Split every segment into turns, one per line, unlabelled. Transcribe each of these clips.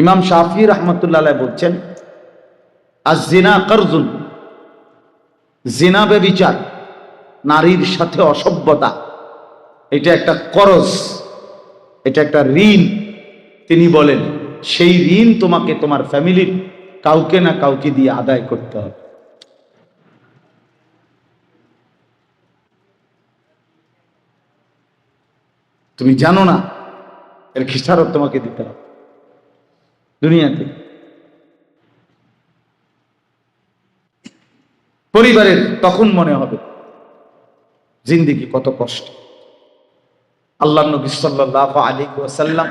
ইমাম শাফি রহমতুল্লাহ বলছেন আজ জিনা কারজুন জিনা বেবিচার নারীর সাথে অসভ্যতা, এটা একটা করজ, এটা একটা ঋণ, তিনি বলেন, সেই ঋণ তোমাকে তোমার ফ্যামিলির কাউকে না কাউকে দিয়ে আদায় করতে হবে। তুমি জানো না, এর খিসারত তোমাকে দিতে হবে। দুনিয়াতে। পরিবারের তখন মনে হবে, জিন্দিগি কত কষ্ট। আল্লাহ নবী সাল্লাহ আলী ওয়াসাল্লাম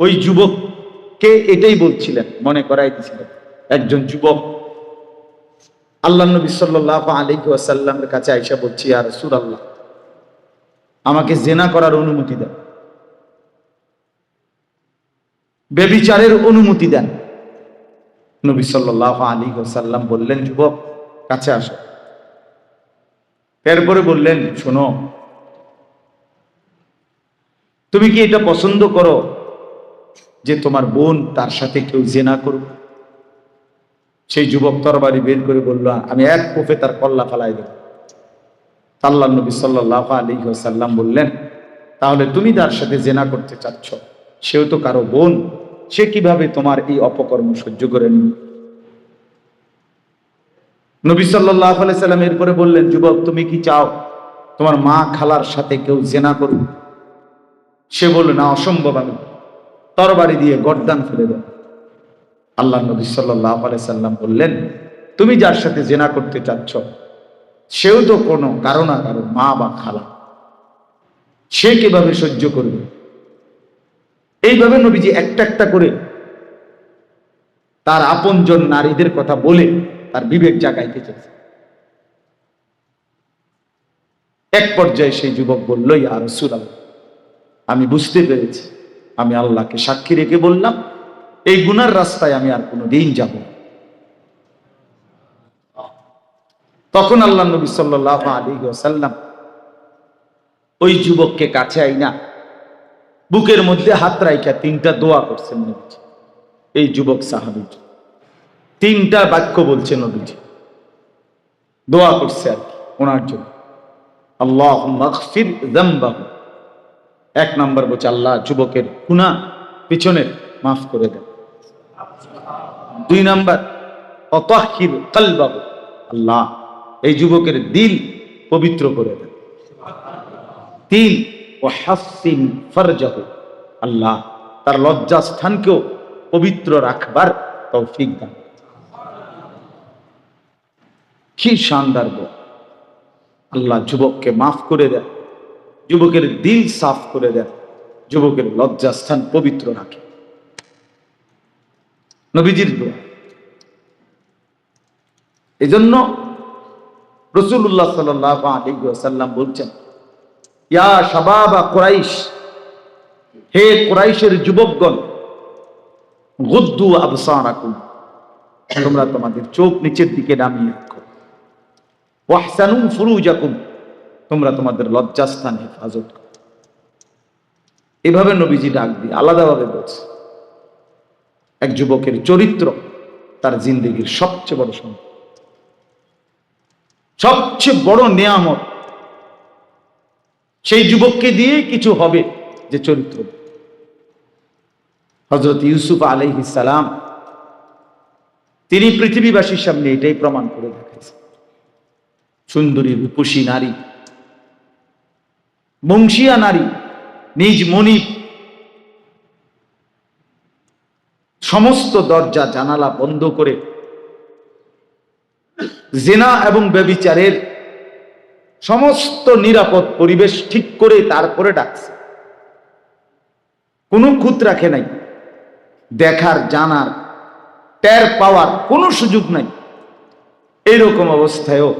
ওই যুবককে এটাই বলছিলেন, মনে করাইতেছিলেন একজন যুবক, আল্লাহ নবী সাল্লাহ আলী ওয়াসাল্লামের কাছে আইসা বলছি আর সুর আল্লাহ আমাকে জেনা করার অনুমতি দেন বেবিচারের অনুমতি দেন। নবী সাল্লাহ আলী সাল্লাম বললেন, যুবক, কাছে আসো। এরপরে বললেন, শোনো, তুমি কি এটা পছন্দ করো যে তোমার বোন তার সাথে কেউ জেনা করুক? সেই যুবক তরবারি বের করে বলল, আমি এক কোফে তার কল্লা ফালাই দেব। আল্লাহ নবী সাল্লাহ আলী সাল্লাম বললেন, তাহলে তুমি তার সাথে জেনা করতে চাচ্ছ, সেও তো কারও বোন। সে কীভাবে তোমার এই অপকর্ম সহ্য করে নিবে নবী সাল্লাহ সাল্লাম এরপরে বললেন, যুবক, তুমি কি চাও তোমার মা খালার সাথে কেউ জেনা করুক? সে বলল, না, অসম্ভব আমি। তরবারি দিয়ে গরদান ফেলে দেব আল্লাহ নবী সাল্লাহ সাল্লাম বললেন, তুমি যার সাথে জেনা করতে চাচ্ছ, সেও তো কোনো কারও না কারও মা বা খালা। সে কীভাবে সহ্য করবে? এইভাবে নবীজি একটা একটা করে তার আপনজন নারীদের কথা বলে তার বিবেক জাগাইতে চেয়েছে এক পর্যায়ে সেই যুবক বলল আর সুরাল আমি বুঝতে পেরেছি আমি আল্লাহকে সাক্ষী রেখে বললাম, এই গুনার রাস্তায় আমি আর কোনো দিন যাব। তখন আল্লাহ নবী সাল্লাহ আলী সাল্লাম ওই যুবককে কাছে আইনা বুকের মধ্যে হাত রাইখা তিনটা দোয়া করছেন নবীজি। এই যুবক সাহাবিজি তিনটা বাক্য বলছে নবীজি। দোয়া করছে আর কি, ওনার জন্য। আল্লাহ এক নম্বর বলছে, আল্লাহ যুবকের গুণা পিছনের মাফ করে দেন। দুই নাম্বার, অতহির কালবাহু। আল্লাহ এই যুবকের দিল পবিত্র করে দেন। তিন ও হাসিন ফরজাহ। আল্লাহ তার লজ্জা স্থানকেও পবিত্র রাখবার তৌফিক দান। কি শানদার গো আল্লাহ যুবককে মাফ করে দেন। যুবকের দিল সাফ করে দেন। যুবকের লজ্জা স্থান পবিত্র রাখে। নবীজির দোয়া। এজন্য রসুল্লাহ সাল্লাম বলছেন ইয়া শাবাবা কোরাইশ, হে কোরাইশের যুবকগণ, গুদ্দু আবসারাকুম তোমরা তোমাদের চোখ নিচের দিকে নামিয়ে রাখো। ওয়াহসানু ফুরুজাকুম, তোমরা তোমাদের লজ্জাস্থান হেফাজত করো। এভাবে নবীজি ডাক দিয়ে আলাদাভাবে বলছে, এক যুবকের চরিত্র তার জিন্দগির সবচেয়ে বড় সম্পদ। সবচেয়ে বড় নিয়ামত সেই যুবককে দিয়ে কিছু হবে যে চরিত্র। হজরত ইউসুফ সালাম, তিনি পৃথিবীবাসীর সামনে এটাই প্রমাণ করে দেখাইছেন। সুন্দরী, রূপসী নারী, বংশিয়া নারী, নিজ মনিব সমস্ত দরজা, জানালা বন্ধ করে, জেনা এবং ব্যবিচারের সমস্ত নিরাপদ পরিবেশ ঠিক করে তারপরে ডাকছে। কোনো খুঁত রাখে নাই। দেখার, জানার, টের পাওয়ার কোনো সুযোগ নাই। এইরকম অবস্থায়ও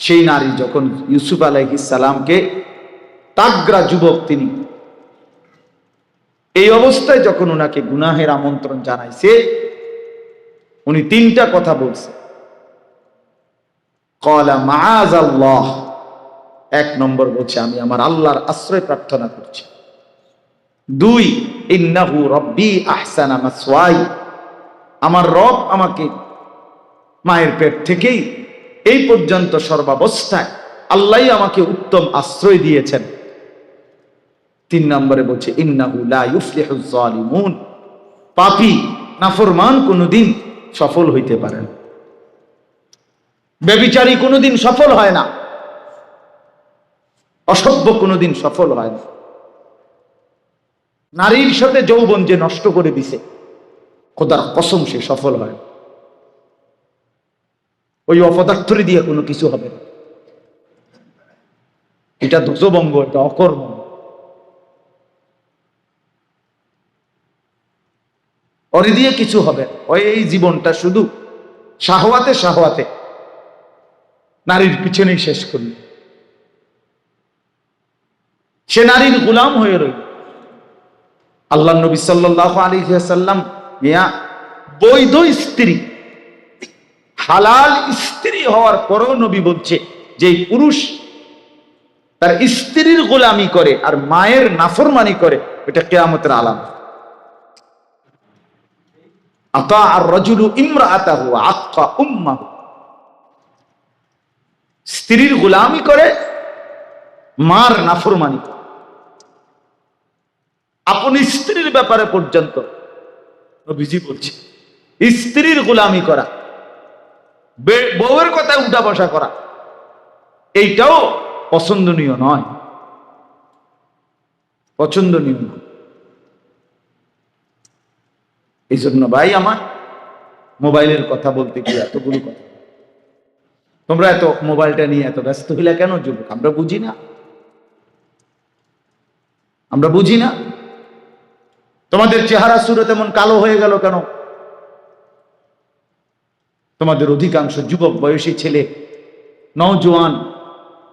সেই নারী যখন ইউসুফ আলাইসালামকে তাগ্রা যুবক তিনি, এই অবস্থায় যখন ওনাকে গুনাহের আমন্ত্রণ জানাইছে, উনি তিনটা কথা বলছে। কলা এক নম্বর বলছে, আমি আমার আল্লাহর আশ্রয় প্রার্থনা করছি। দুই, ইন্নাহু রব্বি আহসানা মাসওয়াই। আমার রব আমাকে মায়ের পেট থেকেই এই পর্যন্ত সর্বাবস্থায় আল্লাহ আমাকে উত্তম আশ্রয় দিয়েছেন। তিন নম্বরে বলছে, ইন্নাহু লা ইউফলিহুজ জালিমুন। পাপী, নাফরমান কোনোদিন সফল হইতে পারে না। ব্যবিচারী কোনোদিন সফল হয় না। অসভ্য কোনোদিন সফল হয় না। নারীর সাথে যৌবন যে নষ্ট করে দিছে, খোদার কসম সে সফল হয় ওই অপদার্থরে দিয়ে কোনো কিছু হবে না। এটা দোষবঙ্গ এটা অকর্ম। ওরে দিয়ে কিছু হবে। ওই এই জীবনটা শুধু শাহওয়াতে শাহওয়াতে। নারীর পিছনেই শেষ করল। সে নারীর গোলাম হয়ে রইল। আল্লাহ নবী সাল্লাহ আলী সাল্লাম মিয়া বৈধ স্ত্রী, হালাল স্ত্রী হওয়ার পরও নবী বলছে যে পুরুষ তার স্ত্রীর গোলামি করে আর মায়ের নাফরমানি করে, এটা কেয়ামতের আলাম আতা আর রজুলু ইমরা আতাহু আত্মা উম্মাহু। স্ত্রীর গোলামি করে, মার নাফরমানি আপনি স্ত্রীর ব্যাপারে পর্যন্ত নবীজি বলছে, স্ত্রীর গোলামি করা বউয়ের কথায় উঠা বসা করা, এইটাও পছন্দনীয় নয়। পছন্দনীয় নয়। এই জন্য ভাই আমার মোবাইলের কথা বলতে গিয়ে এতগুলো কথা তোমরা এত মোবাইলটা নিয়ে এত ব্যস্ত হইলা কেন, যুবক? আমরা বুঝি না। আমরা বুঝি না। তোমাদের চেহারা সুরে তেমন কালো হয়ে গেল কেন? তোমাদের অধিকাংশ যুবক বয়সী ছেলে, নওজোয়ান,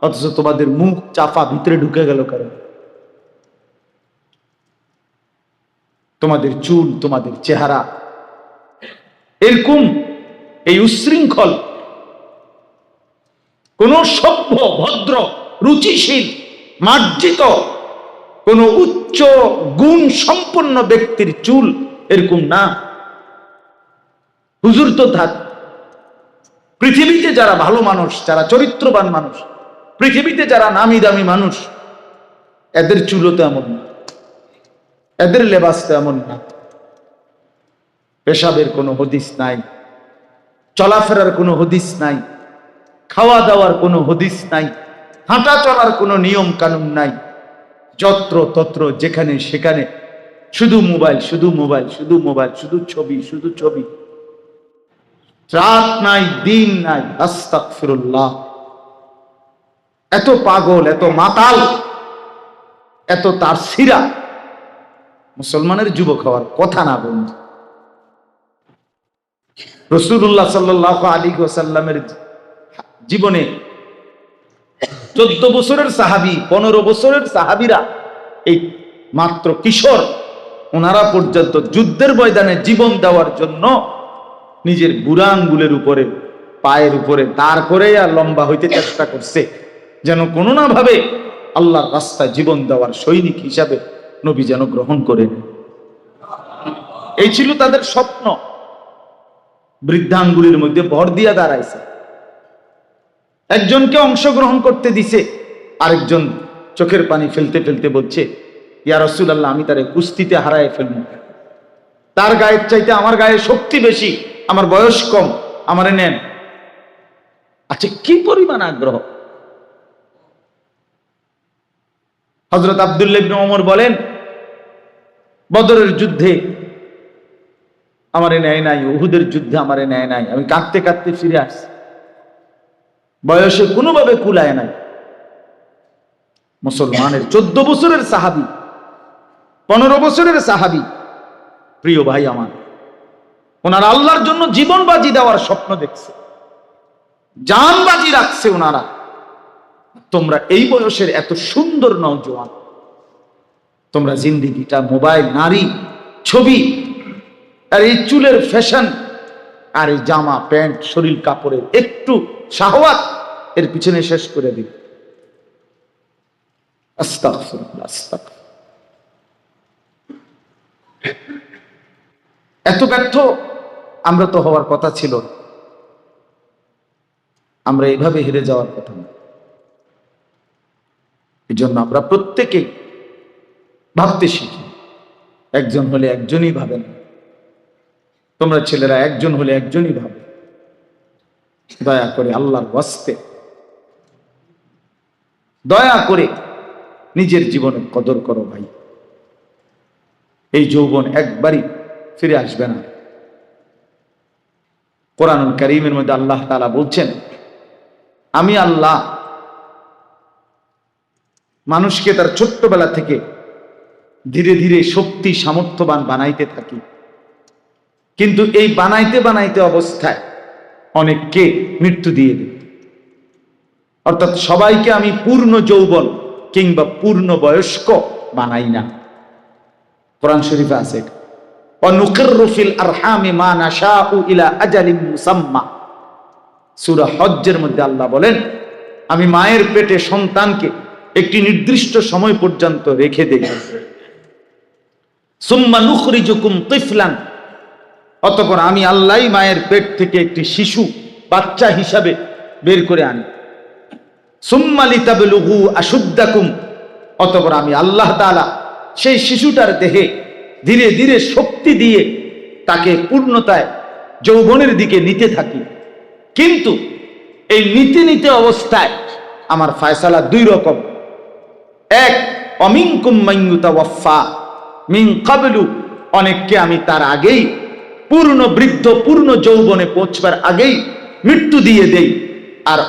অথচ তোমাদের মুখ চাপা ভিতরে ঢুকে গেল কেন? তোমাদের চুল, তোমাদের চেহারা, এরকম এই উশৃঙ্খল কোন সভ্য, ভদ্র, রুচিশীল, মার্জিত, কোন উচ্চ গুণ সম্পন্ন ব্যক্তির চুল এরকম না। হুজুর তো থাক পৃথিবীতে যারা ভালো মানুষ, যারা চরিত্রবান মানুষ, পৃথিবীতে যারা নামি দামি মানুষ, এদের চুলও তো এমন না। এদের লেবাস তো এমন না। পেশাবের কোনো হদিস নাই। চলাফেরার কোনো হদিস নাই। খাওয়া দাওয়ার কোনো হদিস নাই হাঁটা চলার কোনো নিয়ম কানুন নাই, যত্র তত্র যেখানে সেখানে, শুধু মোবাইল শুধু মোবাইল শুধু মোবাইল, শুধু ছবি শুধু ছবি। রাত নাই, দিন নাই আস্তাক ফিরুল্লাহ এত পাগল, এত মাতাল, এত তার সিরা মুসলমানের যুবক হওয়ার কথা না বন্ধু। রসুল্লাহ সাল্লাহ আলী সাল্লামের জীবনে। চোদ্দ বছরের সাহাবি, পনেরো বছরের সাহাবিরা এই মাত্র কিশোর, ওনারা পর্যন্ত যুদ্ধের ময়দানে জীবন দেওয়ার জন্য নিজের বুড়া আঙ্গুলের উপরে, পায়ের উপরে দাঁড় করে আর লম্বা হইতে চেষ্টা করছে। যেন কোনো না ভাবে আল্লাহর রাস্তায় জীবন দেওয়ার সৈনিক হিসাবে নবী যেন গ্রহণ করে এই ছিল তাদের স্বপ্ন। বৃদ্ধাঙ্গুলির মধ্যে ভর দিয়া দাঁড়াইছে। একজনকে অংশগ্রহণ করতে দিছে, আরেকজন চোখের পানি ফেলতে ফেলতে বলছে, ইয়া রসুল আল্লাহ আমি তারে কুস্তিতে হারায় ফেলব। তার গায়ের চাইতে আমার গায়ে শক্তি বেশি, আমার বয়স কম, আমারে নেন। আচ্ছা কি পরিমাণ আগ্রহ? হজরত আবদুল্লাহ ইবনে ওমর বলেন, বদরের যুদ্ধে আমারে নেয় নাই, উহুদের যুদ্ধে আমারে নেয় নাই, আমি কাঁদতে কাঁদতে ফিরে আসছি। বয়সে কোনোভাবে কুলায় নাই। মুসলমানের চোদ্দ বছরের সাহাবি, পনেরো বছরের সাহাবি, প্রিয় ভাই আমার, ওনারা আল্লাহর জন্য জীবন বাজি দেওয়ার স্বপ্ন দেখছে। জান বাজি রাখছে ওনারা। তোমরা এই বয়সের এত সুন্দর নওজোয়ান তোমরা জিন্দিগিটা মোবাইল, নারী, ছবি, আর এই চুলের ফ্যাশন আর এই জামা, প্যান্ট, শরীর, কাপড়ের একটু শাহওয়াত এর পিছনে শেষ করে দিন এত ব্যর্থ আমরা তো হওয়ার কথা ছিল। আমরা এভাবে হেরে যাওয়ার কথা না। এই জন্য আমরা প্রত্যেকেই ভাবতে শিখি, একজন হলে একজনই ভাবেন তোমরা ছেলেরা একজন হলে একজনই ভাবে। দয়া করে আল্লাহর ওয়াস্তে। দয়া করে নিজের জীবনের কদর করো ভাই। এই যৌবন একবারই ফিরে আসবে না। কোরআনুল করিমের মধ্যে আল্লাহ তাআলা বলছেন, আমি আল্লাহ, মানুষকে তার ছোট্টবেলা থেকে ধীরে ধীরে শক্তি সামর্থ্যবান বানাইতে থাকি। কিন্তু এই বানাইতে বানাইতে অবস্থায় অনেককে মৃত্যু দিয়ে দিত অর্থাৎ সবাইকে আমি পূর্ণ যৌবন কিংবা পূর্ণ বয়স্ক বানাই না। কোরআন শরীফে আছে মধ্যে আল্লাহ বলেন, আমি মায়ের পেটে সন্তানকে একটি নির্দিষ্ট সময় পর্যন্ত রেখে দেই। সুম্মা নুখরি নুখরিজুকুম তিফলান অতঃপর আমি আল্লাহই মায়ের পেট থেকে একটি শিশু, বাচ্চা হিসাবে বের করে আনি। সুম্মা লিতাবলুগু আশুদ্দাকুম। অতপর আমি আল্লাহ তাআলা সেই শিশুটার দেহে ধীরে ধীরে শক্তি দিয়ে তাকে পূর্ণতায় যৌবনের দিকে নিতে থাকি। কিন্তু এই নিতে নিতে অবস্থায় আমার ফায়সালা দুই রকম। এক, অমিনকুম মাইয়ুতাওয়াফা। মিন কাবলু, অনেককে আমি তার আগেই পূর্ণ বৃদ্ধ, পূর্ণ যৌবনে পৌঁছবার আগেই মৃত্যু দিয়ে দেই। আর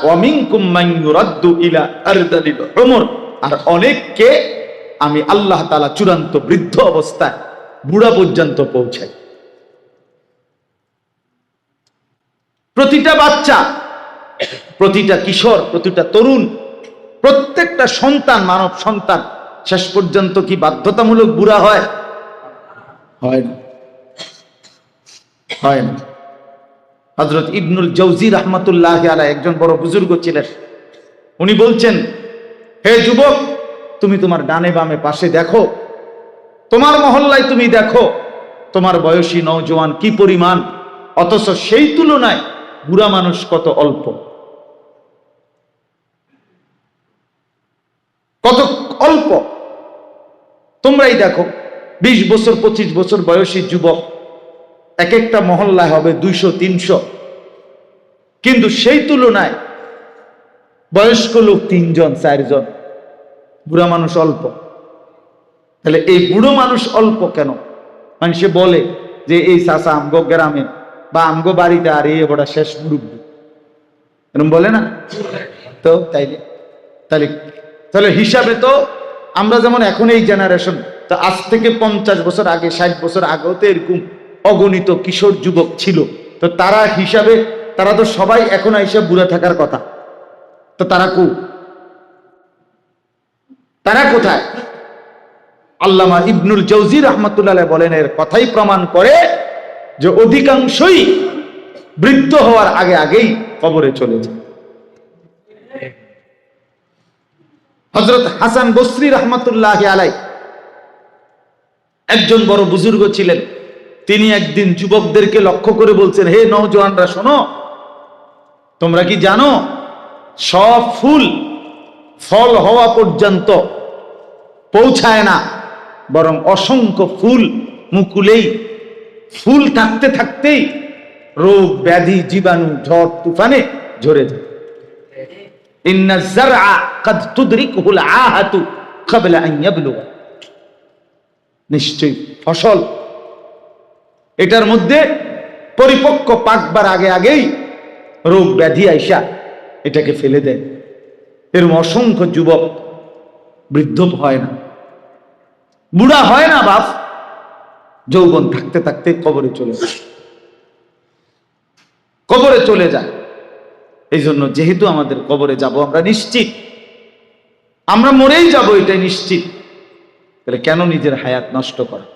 আর অনেককে আমি আল্লাহ তালা চূড়ান্ত বৃদ্ধ অবস্থায় বুড়া পর্যন্ত পৌঁছাই। প্রতিটা বাচ্চা, প্রতিটা কিশোর, প্রতিটা তরুণ, প্রত্যেকটা সন্তান, মানব সন্তান, শেষ পর্যন্ত কি বাধ্যতামূলক বুড়া হয়? হয় না। হয় না। হজরত ইবনুল জৌজি রহমতুল্লাহ আলা একজন বড় বুজুর্গ ছিলেন। উনি বলছেন, হে যুবক, তুমি তোমার ডানে বামে পাশে দেখো। তোমার মহল্লায় তুমি দেখো, তোমার বয়সী নৌজওয়ান কি পরিমাণ, অথচ সেই তুলনায় বুড়া মানুষ কত অল্প। কত অল্প। তোমরাই দেখো, বিশ বছর, পঁচিশ বছর বয়সী যুবক এক একটা মহল্লায় হবে দুইশো, তিনশো। কিন্তু সেই তুলনায় বয়স্ক লোক তিনজন, চারজন, বুড়া মানুষ অল্প। তাহলে এই বুড়ো মানুষ অল্প কেন? মানুষে বলে যে, এই চাষা আমগো গ্রামে বা আমগো বাড়িতে আর এই বড় শেষ মুরব্বী। এরকম বলে না? তো তাইলে তাহলে তাহলে হিসাবে তো আমরা যেমন এখন এই জেনারেশন তো আজ থেকে পঞ্চাশ বছর আগে, ষাট বছর আগেও তো এরকম। অগণিত কিশোর যুবক ছিল। তো তারা হিসাবে, তারা তো সবাই এখন হিসাব বুড়া থাকার কথা। তো তারা কু? তারা কোথায়? আল্লামা ইবনুল জৌজি রহমতুল্লাহ বলেন, এর কথাই প্রমাণ করে যে অধিকাংশই বৃদ্ধ হওয়ার আগে আগেই কবরে চলে যায়। হজরত হাসান বসরি রহমতুল্লাহ আলাই একজন বড় বুজুর্গ ছিলেন। তিনি একদিন যুবকদেরকে লক্ষ্য করে বলছেন, হে নৌজওয়ানরা শোনো। তোমরা কি জানো? সব ফুল ফল হওয়া পর্যন্ত পৌঁছায় না। বরং অসংখ্য ফুল মুকুলেই, ফুল থাকতে থাকতেই রোগ, ব্যাধি, জীবাণু, ঝড়, তুফানে ঝরে যায়। নিশ্চয় ফসল এটার মধ্যে পরিপক্ক পাকবার আগে আগেই রোগ ব্যাধি আইসা এটাকে ফেলে দেয়। এরম অসংখ্য যুবক বৃদ্ধ হয় না। বুড়া হয় না বাপ, যৌবন থাকতে থাকতে কবরে চলে যায়। কবরে চলে যায়। এই জন্য যেহেতু আমাদের কবরে যাব আমরা নিশ্চিত। আমরা মরেই যাব এটাই নিশ্চিত। তাহলে কেন নিজের হায়াত নষ্ট করা?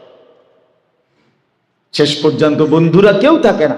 শেষ পর্যন্ত বন্ধুরা কেউ থাকে না।